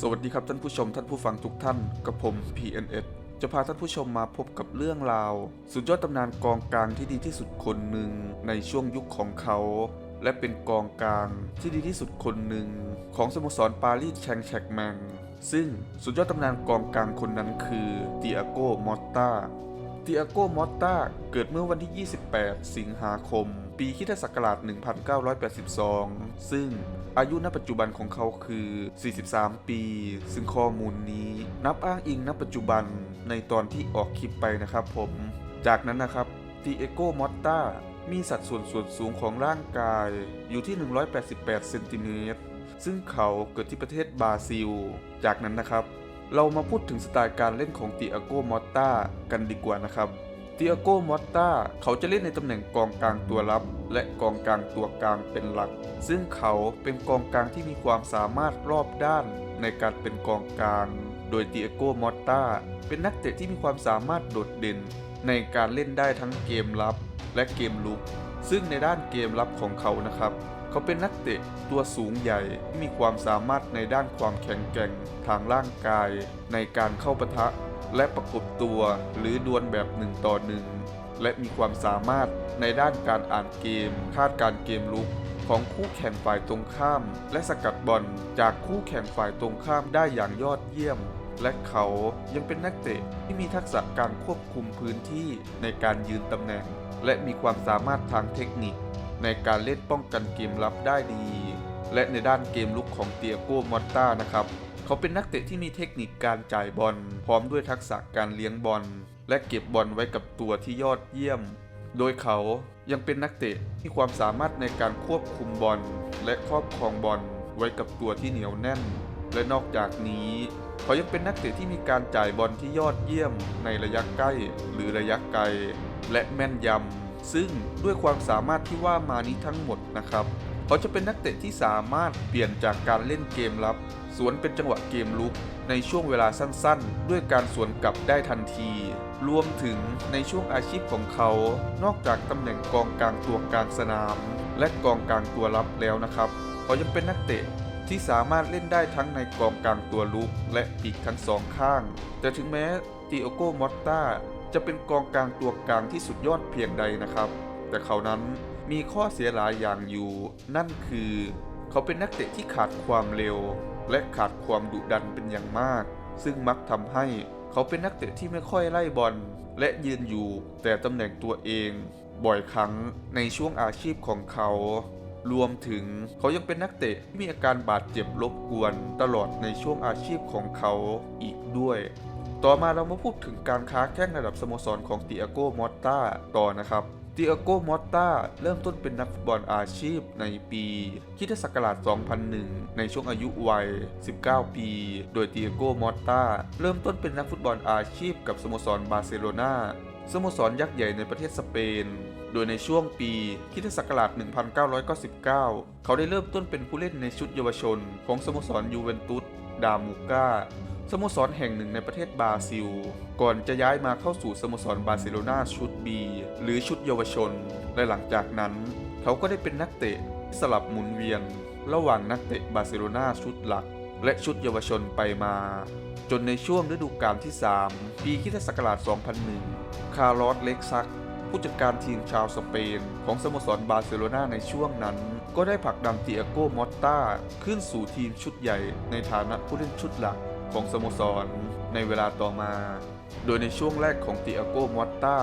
สวัสดีครับท่านผู้ชมท่านผู้ฟังทุกท่านกับผม PNS จะพาท่านผู้ชมมาพบกับเรื่องราว สุดยอดตำนานกองกลางที่ดีที่สุดคนหนึ่งในช่วงยุคของเขา และเป็นกองกลางที่ดีที่สุดคนหนึ่งของสโมสรปารีสแชงแชกแมงซึ่งสุดยอดตำนานกองกลางคนนั้นคือเตียโกมอตตา เตียโกมอตตาเกิดเมื่อวันที่ 28 สิงหาคม ปีคิศักราช 1982 ซึ่งอายุณปัจจุบันของเขาคือ 43 ปี ซึ่งข้อมูลนี้นับอ้างอิงณปัจจุบันในตอนที่ออกคลิปไปนะครับผม จากนั้นนะครับตียโกมอตตามีสัดส่วนส่วนสูงของร่างกายอยู่ที่ 188 เซนติเมตร ซึ่งเขาเกิดที่ประเทศบราซิล จากนั้นนะครับ เรามาพูดถึงสไตล์การเล่นของติอาโกมอตตากันดีกว่านะครับติอาโกมอตตาเขาจะเล่นในตำแหน่งกองกลางตัวรับ และกองกลางตัวกลางเป็นหลัก ซึ่งเขาเป็นกองกลางที่มีความสามารถรอบด้านในการเป็นกองกลาง โดยติอาโกมอตตาเป็นนักเตะที่มีความสามารถโดดเด่น ในการเล่นได้ทั้งเกมรับและเกมลุก ซึ่งในด้านเกมรับของเขานะครับ เขาเป็นนักเตะตัวสูงใหญ่ที่มีความสามารถในด้านความแข็งแกร่งทางร่างกาย ในการเข้าปะทะ และประกบตัวหรือดวลแบบหนึ่งต่อหนึ่งและมีความสามารถในด้านการอ่านเกม คาดการเกมลุกของคู่แข่งฝ่ายตรงข้าม และสกัดบอลจากคู่แข่งฝ่ายตรงข้ามได้อย่างยอดเยี่ยม และเขายังเป็นนักเตะที่มีทักษะการควบคุมพื้นที่ในการยืนตำแหน่ง และมีความสามารถทางเทคนิค ในการเล่นป้องกันเกมรับได้ดี และในด้านเกมลุกของเตียโก้มอตตานะครับเขาเป็นนักเตะที่มีเทคนิคการจ่ายบอล พร้อมด้วยทักษะการเลี้ยงบอล และเก็บบอลไว้กับตัวที่ยอดเยี่ยม โดยเขายังเป็นนักเตะที่ความสามารถในการควบคุมบอล และครอบครองบอลไว้กับตัวที่เหนียวแน่น และนอกจากนี้ เขายังเป็นนักเตะที่มีการจ่ายบอลที่ยอดเยี่ยมในระยะใกล้ หรือระยะไกล และแม่นยำ ซึ่งด้วยความสามารถที่ว่ามานี้ทั้งหมดนะครับ เขาจะเป็นนักเตะที่สามารถเปลี่ยนจากการเล่นเกมรับ สวนเป็นจังหวะเกมลุก ในช่วงเวลาสั้นๆ ด้วยการสวนกลับได้ทันที รวมถึงในช่วงอาชีพของเขา นอกจากตำแหน่งกองกลางตัวกลางสนาม และกองกลางตัวรับแล้วนะครับ เขายังเป็นนักเตะที่สามารถเล่นได้ทั้งในกองกลางตัวลุกและปีกทั้งสองข้าง แต่ถึงแม้ติโอโกมอตตา จะเป็นกองกลางตัวกลางที่สุดยอดเพียงใดนะครับ แต่เขานั้นมีข้อเสียหลายอย่างอยู่ นั่นคือ เขาเป็นนักเตะที่ขาดความเร็ว และขาดความดุดันเป็นอย่างมาก ซึ่งมักทำให้เขาเป็นนักเตะที่ไม่ค่อยไล่บอลและยืนอยู่ แต่ตำแหน่งตัวเอง บ่อยครั้งในช่วงอาชีพของเขา รวมถึงเขายังเป็นนักเตะที่มีอาการบาดเจ็บรบกวนตลอดในช่วงอาชีพของเขาอีกด้วย ต่อมาเรามาพูดถึงการค้าแข้งระดับสโมสรของติอาโกมอตตาต่อนะครับติอาโกมอตตาเริ่มต้นเป็นนักฟุตบอลอาชีพในปีคิศักราช 2001 ในช่วงอายุวัย 19 ปี โดยติอาโกมอตตาเริ่มต้นเป็นนักฟุตบอลอาชีพกับสโมสรบาร์เซโลนาสโมสรยักษ์ใหญ่ในประเทศสเปน โดยในช่วงปีคิศักราช 1999 เขาได้เริ่มต้นเป็นผู้เล่นในชุดเยาวชนของสโมสรยูเวนตุส ดามูก้าสโมสรแห่งหนึ่งในประเทศบราซิล ก่อนจะย้ายมาเข้าสู่สโมสรบาร์เซโลนาชุด B หรือชุดเยาวชน และหลังจากนั้น เขาก็ได้เป็นนักเตะที่สลับหมุนเวียน ระหว่างนักเตะบาร์เซโลนาชุดหลัก และชุดเยาวชนไปมา จนในช่วงฤดูกาลที่ 3 ปีคิศักราช 2001 คาร์ลอสเล็กซัก ผู้จัดการทีมชาวสเปน ของสโมสรบาร์เซโลนาในช่วงนั้น ก็ได้ผลักดันติอาโก้มอตตาขึ้นสู่ทีมชุดใหญ่ในฐานะผู้เล่นชุดหลักของสโมสรในเวลาต่อมาโดยในช่วงแรกของติอาโกมอตตา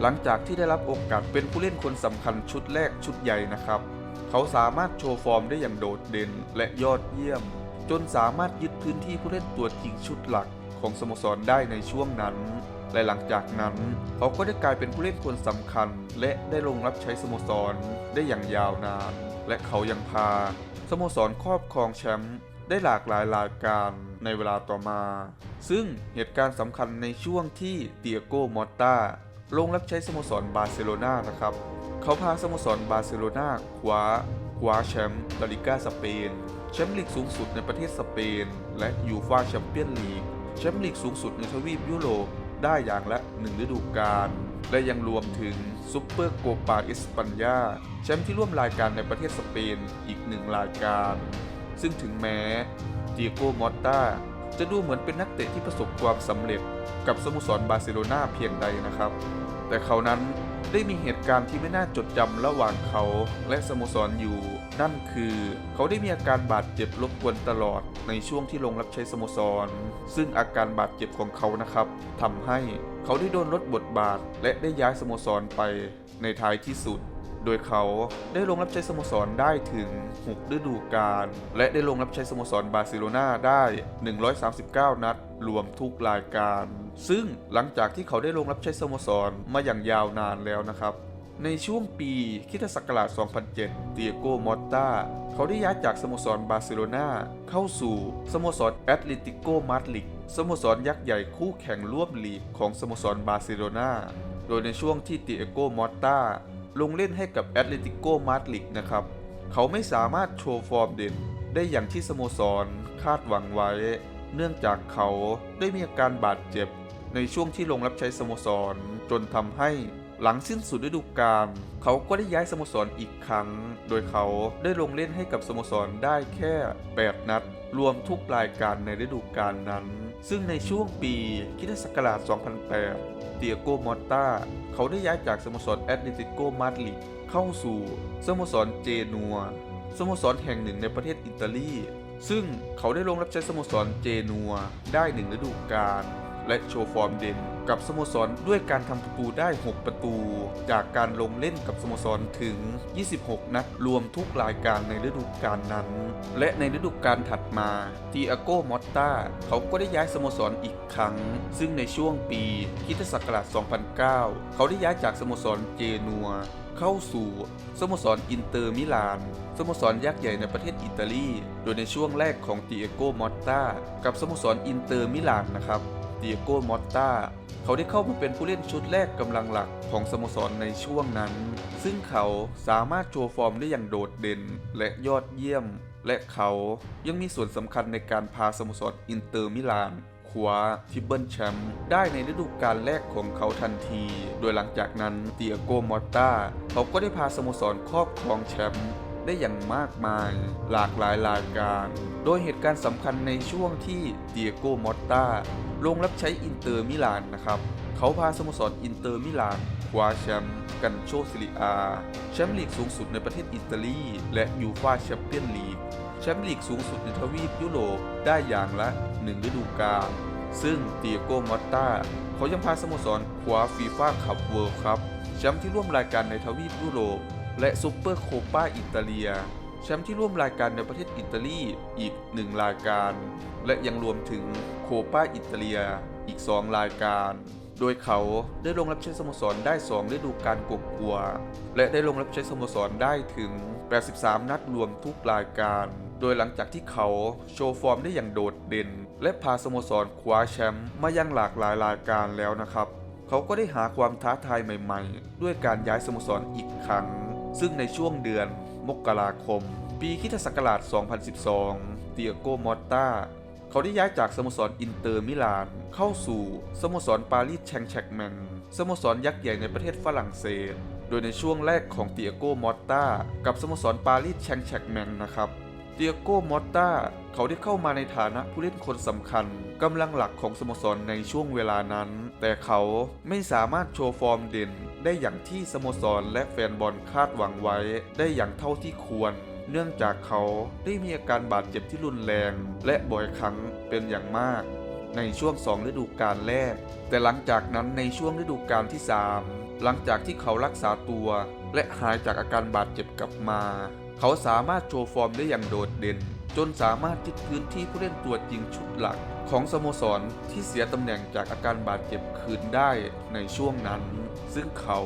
หลังจากที่ได้รับโอกาสเป็นผู้เล่นคนสำคัญชุดแรกชุดใหญ่นะครับ เขาสามารถโชว์ฟอร์มได้อย่างโดดเด่นและยอดเยี่ยม จนสามารถยึดพื้นที่ผู้เล่นตัวจริงชุดหลักของสโมสรได้ในช่วงนั้น และหลังจากนั้น เขาก็ได้กลายเป็นผู้เล่นคนสำคัญ และได้ลงรับใช้สโมสรได้อย่างยาวนาน และเขายังพา สโมสรครอบครองแชมป์ได้หลากหลายรายการในเวลาต่อมา ซึ่งเหตุการณ์สำคัญในช่วงที่เตียโกมอตตาลงรับใช้สโมสรบาร์เซโลนานะครับ เขาพาสโมสรบาร์เซโลนาคว้าคว้าแชมป์ลาลิก้าสเปน แชมป์ลีกสูงสุดในประเทศสเปน และยูฟ่าแชมเปี้ยนลีก แชมป์ลีกสูงสุดในทวีปยุโรป ได้อย่างละหนึ่งฤดูกาลและยังรวมถึงซุปเปอร์โกปาอิสปันยาแชมป์ที่ร่วมรายการในประเทศสเปนอีกหนึ่งรายการ ซึ่งถึงแม้เตียโกมอตตาจะดูเหมือนเป็นนักเตะที่ประสบความสำเร็จกับสโมสรบาร์เซโลนาเพียงใดนะครับ แต่เขานั้นได้มีเหตุการณ์ที่ไม่น่าจดจำระหว่างเขาและสโมสรอยู่ นั่นคือเขาได้มีอาการบาดเจ็บรบกวนตลอดในช่วงที่ลงรับใช้สโมสร ซึ่งอาการบาดเจ็บของเขานะครับทำให้เขาได้โดนลดบทบาท และได้ย้ายสโมสรไปในท้ายที่สุด โดยเขาได้ลงรับใช้สโมสรได้ถึง 6 ฤดูกาลและได้ลงรับใช้สโมสรบาร์เซโลนาได้ 139 นัด รวมทุกรายการ ซึ่งหลังจากที่เขาได้ลงรับใช้สโมสรมาอย่างยาวนานแล้วนะครับ ในช่วงปีคริสตศักราช 2007 เตียโก มอตตา เขาได้ย้ายจากสโมสรบาร์เซโลนาเข้าสู่สโมสรแอตเลติโก มาดริด สโมสรยักษ์ใหญ่คู่แข่งร่วมลีกของสโมสรบาร์เซโลนา โดยในช่วงที่เตียโก มอตตา ลงเล่นให้กับแอตเลติโก มาดริดนะครับ เขาไม่สามารถโชว์ฟอร์มเด่นได้อย่างที่สโมสรคาดหวังไว้ เนื่องจากเขาได้มีอาการบาดเจ็บ ในช่วงที่ลงรับใช้สโมสรจนทำให้ หลังสิ้นสุดฤดูกาลเขาก็ได้ย้ายสโมสรอีกครั้ง โดยเขาได้ลงเล่นให้กับสโมสรได้แค่ 8 นัด รวมทุกรายการในฤดูกาลนั้น ซึ่งในช่วงปีคิศักราช 2008 เตียโกมอตตาเขาได้ย้ายจากสโมสรแอตเลติโกมาดริดเข้าสู่สโมสรเจนัวสโมสรแห่งหนึ่งในประเทศอิตาลี ซึ่งเขาได้ลงรับใช้สโมสรเจนัวได้หนึ่งฤดูกาลและโชว์ฟอร์มเด่น กับสโมสรด้วยการทำประตูได้ 6 ประตู จากการลงเล่นกับสโมสรถึง 26 นัดรวมทุกรายการในฤดูกาลนั้น และในฤดูกาลถัดมาตีอาโกมอตตาเขาก็ได้ย้ายสโมสรอีกครั้ง ซึ่งในช่วงปีคริสตศักราช 2009 เขาได้ย้ายจากสโมสรเจนัวเข้าสู่สโมสรอินเตอร์มิลาน สโมสรยักษ์ใหญ่ในประเทศอิตาลี โดยในช่วงแรกของตีเอโกมอตตากับสโมสรอินเตอร์มิลานนะครับ เตีเอโก้มอตตาเขาได้เข้ามาเป็นผู้เล่นชุดแรกกำลังหลักของสโมสรในช่วงนั้น ซึ่งเขาสามารถโชว์ฟอร์มได้อย่างโดดเด่นและยอดเยี่ยม และเขายังมีส่วนสำคัญในการพาสโมสรอินเตอร์มิลานคว้าทิเบิลแชมป์ได้ในฤดูกาลแรกของเขาทันที โดยหลังจากนั้นเตียโกมอตตาเขาก็ได้พาสโมสรครอบครองแชมป์ ได้อย่างมากมาย หลากหลายรายการ โดยเหตุการณ์สำคัญในช่วงที่เตียโกมอตตาลงรับใช้อินเตอร์มิลานนะครับ เขาพาสโมสรอินเตอร์มิลานคว้าแชมป์กันโชซิลิอา แชมป์ลีกสูงสุดในประเทศอิตาลี และยูฟาแชมเปี้ยนลีก แชมป์ลีกสูงสุดในทวีปยุโรปได้อย่างละหนึ่งฤดูกาล ซึ่งเตียโกมอตตาเขายังพาสโมสรคว้าฟีฟ่าคัพเวิลด์ครับแชมป์ที่ร่วมรายการในทวีปยุโรป และซูเปอร์โคปาอิตาเลีย แชมป์ที่ร่วมรายการในประเทศอิตาลีอีกหนึ่งรายการ และยังรวมถึงโคปาอิตาเลียอีก 2 รายการ โดยเขาได้ลงรับใช้สโมสรได้ 2 ฤดูกาลกวัว และได้ลงรับใช้สโมสรได้ถึง 83 นัดรวมทุกรายการ โดยหลังจากที่เขาโชว์ฟอร์มได้อย่างโดดเด่น และพาสโมสรคว้าแชมป์มายังหลากหลายรายการแล้วนะครับ เขาก็ได้หาความท้าทายใหม่ ๆ ด้วยการย้ายสโมสรอีกครั้ง ซึ่งในช่วงเดือนมกราคม ปีคริสตศักราช 2012 เตียโกมอตตาเขาได้ย้ายจากสโมสรอินเตอร์มิลาน เข้าสู่สโมสรปารีสแชงแชกแมงสโมสรยักษ์ใหญ่ในประเทศฝรั่งเศส โดยในช่วงแรกของเตียโกมอตตากับสโมสรปารีสแชงแชกแมงนะครับเตียโกมอตตาเขาได้เข้ามาในฐานะผู้เล่นคนสำคัญกำลังหลักของสโมสรในช่วงเวลานั้น แต่เขาไม่สามารถโชว์ฟอร์มเด่น ได้อย่างที่สโมสรและแฟนบอลคาดหวังไว้ ได้อย่างเท่าที่ควร เนื่องจากเขาได้มีอาการบาดเจ็บที่รุนแรง และบ่อยครั้งเป็นอย่างมาก ในช่วงสองฤดูกาลแรก แต่หลังจากนั้นในช่วงฤดูกาลที่ 3 หลังจากที่เขารักษาตัว และหายจากอาการบาดเจ็บกลับมา เขาสามารถโชว์ฟอร์มได้อย่างโดดเด่น จนสามารถยึดพื้นที่ผู้เล่นตัวจริงชุดหลัก ของสโมสรที่เสียตำแหน่งจากอาการบาดเจ็บคืนได้ในช่วงนั้น ซึ่งเขา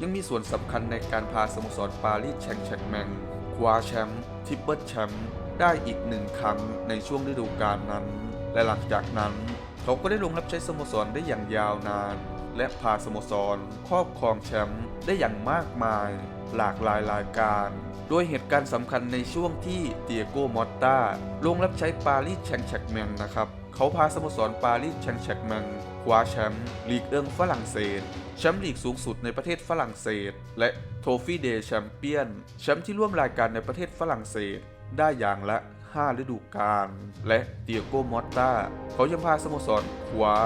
ยังมีส่วนสำคัญในการพาสโมสรปารีสแชงแชกแมงคว้าแชมป์ทิปเปิลแชมป์ได้อีกหนึ่งครั้งในช่วงฤดูกาลนั้น และหลังจากนั้น เขาก็ได้ลงรับใช้สโมสรได้อย่างยาวนาน และพาสโมสรครอบครองแชมป์ได้อย่างมากมาย หลากหลายรายการโดยเหตุการณ์สำคัญในช่วงที่เตียโกมอตตาลงรับใช้ปารีสแชงแชกแมงนะครับ เขาพาสโมสรปารีสแชงแชกแมงคว้าแชมป์ลีกเอิงฝรั่งเศสแชมป์ลีกสูงสุดในประเทศฝรั่งเศส และโทฟี่เดย์แชมเปี้ยนแชมป์ที่ร่วมรายการในประเทศฝรั่งเศส ได้อย่างละ 5 ฤดูกาลและเตียโกมอตตาเขายังพาสโมสรคว้า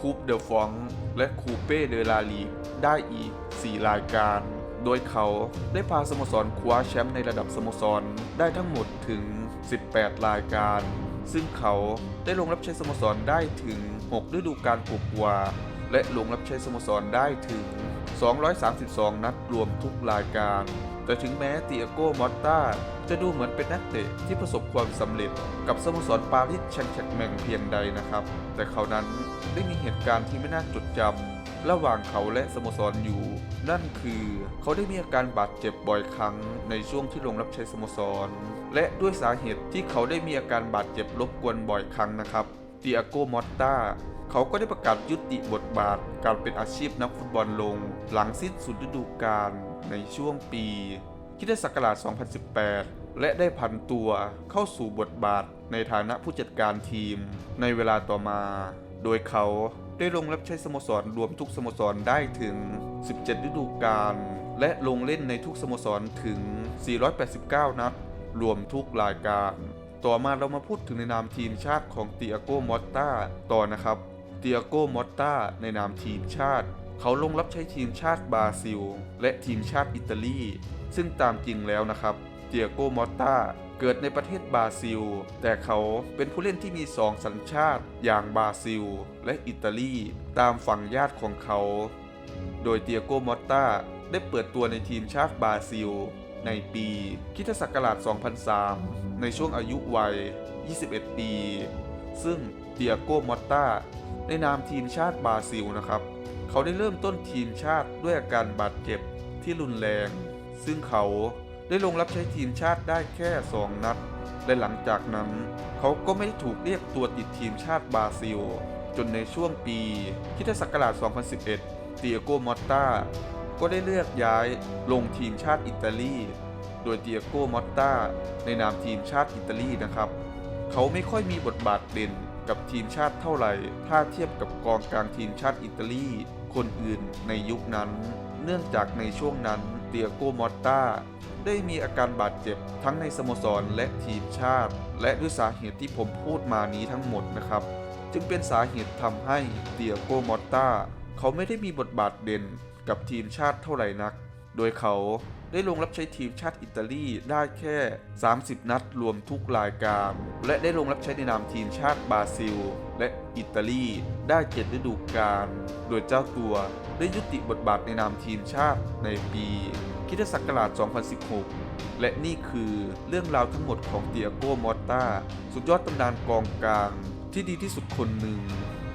คูปเดลฟองและคูเป้เดลาลีกได้อีก 4 รายการ โดยเขาได้พาสโมสรคว้าแชมป์ในระดับสโมสรได้ทั้งหมดถึง 18 รายการ ซึ่งเขาได้ลงรับใช้สโมสรได้ถึง 6 ฤดูกาลกว่าและลงรับใช้สโมสรได้ถึง 232 นัดรวมทุกรายการ แต่ถึงแม้เตียโก้มอตตาจะดูเหมือนเป็นนักเตะที่ประสบความสำเร็จกับสโมสรปารีสแชงแชกแมงเพียงใดนะครับ แต่เขานั้นได้มีเหตุการณ์ที่ไม่น่าจดจำ ระหว่างเขาและสโมสรอยู่ นั่นคือเขาได้มีอาการบาดเจ็บบ่อยครั้งในช่วงที่ลงรับใช้สโมสร และด้วยสาเหตุที่เขาได้มีอาการบาดเจ็บรบกวนบ่อยครั้งนะครับเตียโกมอตตาเขาก็ได้ประกาศยุติบทบาทการเป็นอาชีพนักฟุตบอลลง หลังสิ้นสุดฤดูกาลในช่วงปีคริสตศักราช 2018 และได้ผันตัวเข้าสู่บทบาทในฐานะผู้จัดการทีมในเวลาต่อมา โดยเขาได้ลงรับใช้สโมสรรวมทุกสโมสรได้ถึง 17 ฤดูกาลและลงเล่นในทุกสโมสรถึง 489 นัด รวมทุกรายการ ต่อมาเรามาพูดถึงในนามทีมชาติของเตียโกมอตตาต่อนะครับเตียโกมอตตาในนามทีมชาติ เขาลงรับใช้ทีมชาติบราซิล และทีมชาติอิตาลี ซึ่งตามจริงแล้วนะครับเตียโกมอตตา เกิดในประเทศบราซิล แต่เขาเป็นผู้เล่นที่มีสองสัญชาติอย่างบราซิล และอิตาลี ตามฝั่งญาติของเขา โดยเตียโกมอตตาได้เปิดตัวในทีมชาติบราซิล ในปีคริสตศักราช 2003 ในช่วงอายุวัย 21 ปี ซึ่งเตียโกมอตตาในนามทีมชาติบราซิลนะครับ เขาได้เริ่มต้นทีมชาติด้วยอาการบาดเจ็บที่รุนแรง ซึ่งเขา ได้ลงรับใช้ทีมชาติได้แค่ 2 นัด และหลังจากนั้นเขาก็ไม่ได้ถูกเรียกตัวติดทีมชาติบราซิล จนในช่วงปีคริสตศักราช 2011 เตียโกมอตตาก็ได้เลือกย้ายลงทีมชาติอิตาลี โดยเตียโกมอตตาในนามทีมชาติอิตาลีนะครับ เขาไม่ค่อยมีบทบาทเด่น กับทีมชาติเท่าไหร่ ถ้าเทียบกับกองกลางทีมชาติอิตาลีคนอื่นในยุคนั้น เนื่องจากในช่วงนั้นเตียโกมอตตาได้มีอาการบาดเจ็บทั้งในสโมสรและทีมชาติ และด้วยสาเหตุที่ผมพูดมานี้ทั้งหมดนะครับ จึงเป็นสาเหตุทำให้เตียโกมอตตาเขาไม่ได้มีบทบาทเด่นกับทีมชาติเท่าไหร่นัก โดยเขา ได้ลงรับใช้ทีมชาติอิตาลีได้แค่ 30 นัดรวมทุกรายการ และได้ลงรับใช้ในนามทีมชาติบราซิล และอิตาลีได้7ฤดูกาล โดยเจ้าตัวได้ยุติบทบาทในนามทีมชาติในปีคริสตศักราช 2016 และนี่คือเรื่องราวทั้งหมดของเตียโก้มอตตาสุดยอดตำนานกองกลางที่ดีที่สุดคนหนึ่ง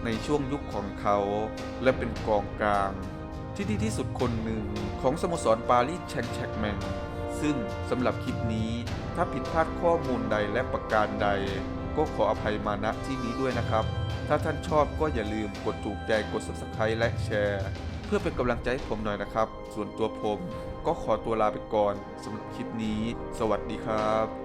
ในช่วงยุคของเขา และเป็นกองกลาง ที่ดีที่สุดคนหนึ่งของสโมสรปารีสแชงแชกแมงซึ่งสำหรับคลิปนี้ถ้าผิดพลาดข้อมูลใดและประการใด ก็ขออภัยมาณที่นี้ด้วยนะครับ ถ้าท่านชอบก็อย่าลืมกดถูกใจกด subscribe และแชร์ เพื่อเป็นกำลังใจให้ผมหน่อยนะครับ ส่วนตัวผมก็ขอตัวลาไปก่อนสำหรับคลิปนี้ สวัสดีครับ